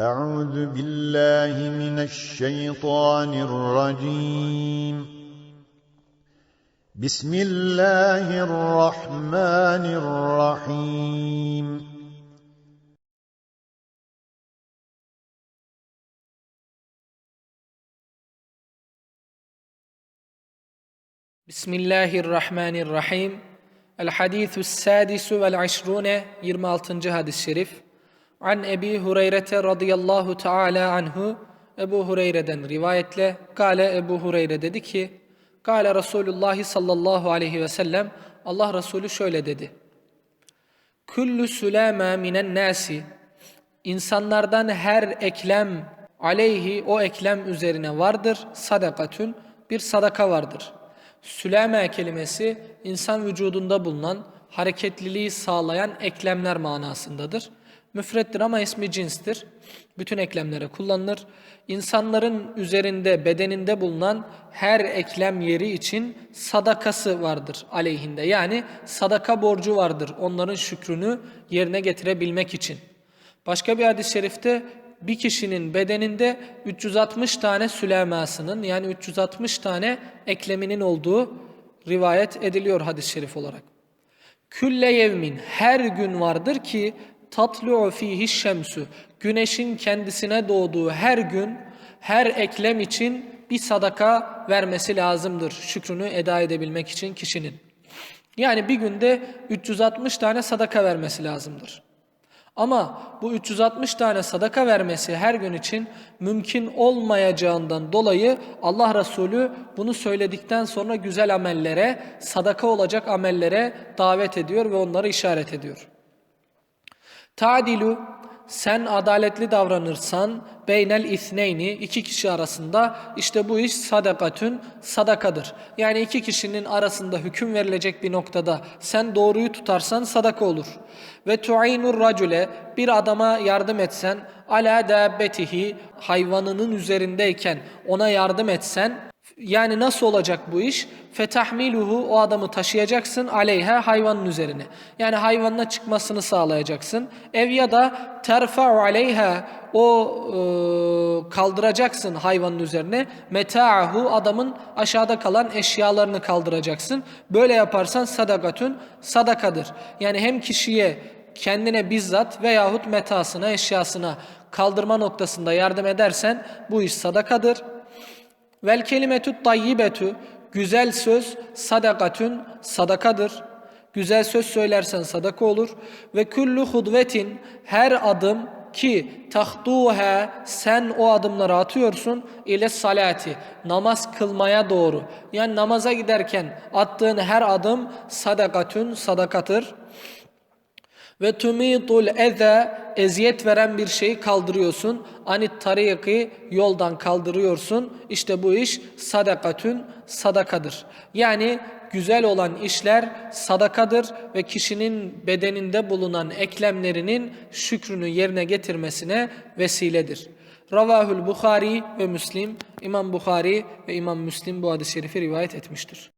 أعوذ بالله من الشيطان الرجيم. بسم الله الرحمن الرحيم. بسم الله الرحمن الرحيم. الحديث السادس والعشرون 26 حديث الشريف. An Ebi Hureyre radıyallahu teala anhu Ebu Hureyre'den rivayetle Kale Ebu Hureyre dedi ki Kale Resulullah sallallahu aleyhi ve sellem Allah Resulü şöyle dedi. Kullu sülâme minen nasi İnsanlardan her eklem aleyhi o eklem üzerine vardır. Sadakatün bir sadaka vardır. Sülame kelimesi insan vücudunda bulunan hareketliliği sağlayan eklemler manasındadır. Müfrettir ama ismi cinstir. Bütün eklemlere kullanılır. İnsanların üzerinde, bedeninde bulunan her eklem yeri için sadakası vardır aleyhinde. Yani sadaka borcu vardır onların şükrünü yerine getirebilmek için. Başka bir hadis-i şerifte bir kişinin bedeninde 360 tane sülemasının yani 360 tane ekleminin olduğu rivayet ediliyor hadis-i şerif olarak. Külle yevmin her gün vardır ki tatlu'u fihi şemsu güneşin kendisine doğduğu her gün her eklem için bir sadaka vermesi lazımdır şükrünü eda edebilmek için kişinin. Yani bir günde 360 tane sadaka vermesi lazımdır. Ama bu 360 tane sadaka vermesi her gün için mümkün olmayacağından dolayı Allah Resulü bunu söyledikten sonra güzel amellere, sadaka olacak amellere davet ediyor ve onları işaret ediyor. Ta'dilu sen adaletli davranırsan beynel isneyni iki kişi arasında işte bu iş sadakatün sadakadır. Yani iki kişinin arasında hüküm verilecek bir noktada sen doğruyu tutarsan sadaka olur. Ve tu'inur racule bir adama yardım etsen ala dabbetihi hayvanının üzerindeyken ona yardım etsen yani nasıl olacak bu iş? Fetahmiluhu o adamı taşıyacaksın aleyha hayvanın üzerine. Yani hayvanına çıkmasını sağlayacaksın. Ev ya da terfa'u aleyha o e, kaldıracaksın hayvanın üzerine. Meta'ahu adamın aşağıda kalan eşyalarını kaldıracaksın. Böyle yaparsan sadakatün sadakadır. Yani hem kişiye kendine bizzat veyahut metasına, eşyasına kaldırma noktasında yardım edersen bu iş sadakadır. Vel kelimetü tayyibetu güzel söz sadakatün sadakadır. Güzel söz söylersen sadaka olur. Ve kullu hudvetin her adım ki tahtuha sen o adımları atıyorsun ile salati namaz kılmaya doğru. Yani namaza giderken attığın her adım sadakatün sadakadır. Ve tumitul eze eziyet veren bir şeyi kaldırıyorsun. Anit tariki yoldan kaldırıyorsun. İşte bu iş sadakatün sadakadır. Yani güzel olan işler sadakadır ve kişinin bedeninde bulunan eklemlerinin şükrünü yerine getirmesine vesiledir. Ravahül Bukhari ve Müslim, İmam Bukhari ve İmam Müslim bu hadis-i şerifi rivayet etmiştir.